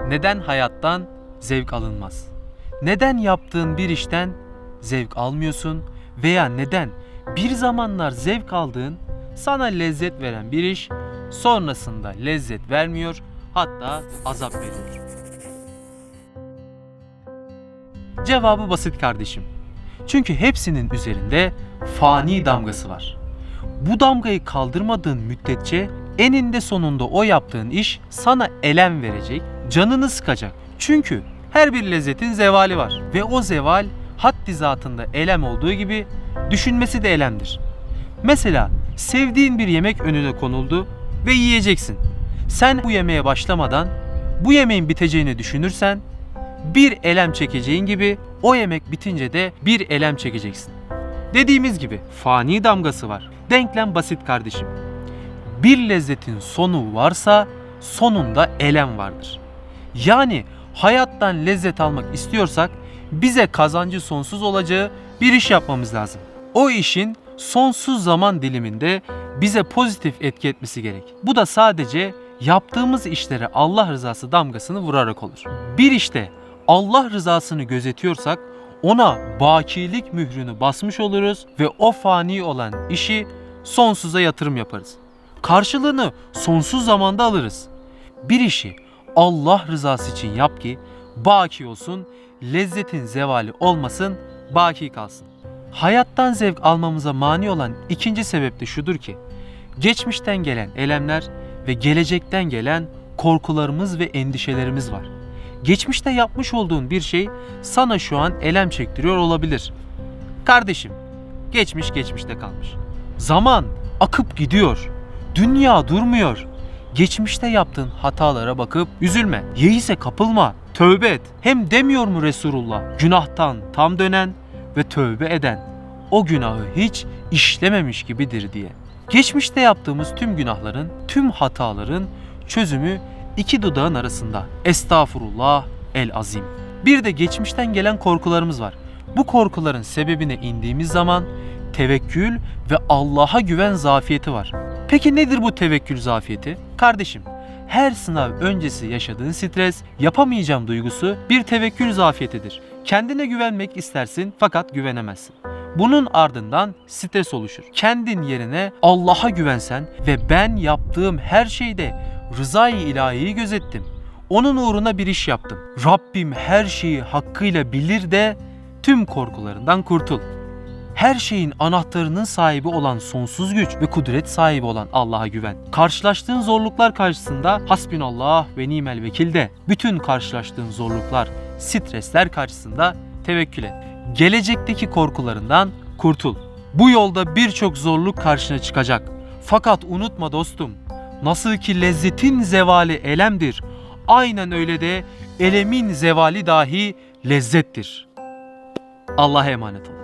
Neden hayattan zevk alınmaz? Neden yaptığın bir işten zevk almıyorsun veya neden bir zamanlar zevk aldığın sana lezzet veren bir iş sonrasında lezzet vermiyor hatta azap veriyor? Cevabı basit kardeşim. Çünkü hepsinin üzerinde fani damgası var. Bu damgayı kaldırmadığın müddetçe eninde sonunda o yaptığın iş sana elem verecek, canını sıkacak. Çünkü her bir lezzetin zevali var ve o zeval haddi zatında elem olduğu gibi düşünmesi de elemdir. Mesela sevdiğin bir yemek önüne konuldu ve yiyeceksin. Sen bu yemeğe başlamadan bu yemeğin biteceğini düşünürsen bir elem çekeceğin gibi o yemek bitince de bir elem çekeceksin. Dediğimiz gibi fani damgası var. Denklem basit kardeşim. Bir lezzetin sonu varsa sonunda elem vardır. Yani hayattan lezzet almak istiyorsak bize kazancı sonsuz olacağı bir iş yapmamız lazım. O işin sonsuz zaman diliminde bize pozitif etki etmesi gerek. Bu da sadece yaptığımız işlere Allah rızası damgasını vurarak olur. Bir işte Allah rızasını gözetiyorsak ona bakilik mührünü basmış oluruz ve o fani olan işi sonsuza yatırım yaparız. Karşılığını sonsuz zamanda alırız. Bir işi Allah rızası için yap ki baki olsun, lezzetin zevali olmasın, baki kalsın. Hayattan zevk almamıza mani olan ikinci sebep de şudur ki, geçmişten gelen elemler ve gelecekten gelen korkularımız ve endişelerimiz var. Geçmişte yapmış olduğun bir şey sana şu an elem çektiriyor olabilir. Kardeşim, geçmiş geçmişte kalmış. Zaman akıp gidiyor. Dünya durmuyor. Geçmişte yaptığın hatalara bakıp üzülme. Yeise kapılma. Tövbe et. Hem demiyor mu Resulullah? Günahtan tam dönen ve tövbe eden o günahı hiç işlememiş gibidir diye. Geçmişte yaptığımız tüm günahların, tüm hataların çözümü iki dudağın arasında. Estağfurullah el azim. Bir de geçmişten gelen korkularımız var. Bu korkuların sebebine indiğimiz zaman tevekkül ve Allah'a güven zafiyeti var. Peki nedir bu tevekkül zafiyeti? Kardeşim, her sınav öncesi yaşadığın stres, yapamayacağım duygusu bir tevekkül zafiyetidir. Kendine güvenmek istersin fakat güvenemezsin. Bunun ardından stres oluşur. Kendin yerine Allah'a güvensen ve ben yaptığım her şeyde rızayı ilahiyi gözettim. Onun uğruna bir iş yaptım. Rabbim her şeyi hakkıyla bilir de tüm korkularından kurtul. Her şeyin anahtarının sahibi olan sonsuz güç ve kudret sahibi olan Allah'a güven. Karşılaştığın zorluklar karşısında hasbinallah ve nimel vekil de bütün karşılaştığın zorluklar, stresler karşısında tevekkül et. Gelecekteki korkularından kurtul. Bu yolda birçok zorluk karşına çıkacak. Fakat unutma dostum, nasıl ki lezzetin zevali elemdir, aynen öyle de elemin zevali dahi lezzettir. Allah'a emanet ol.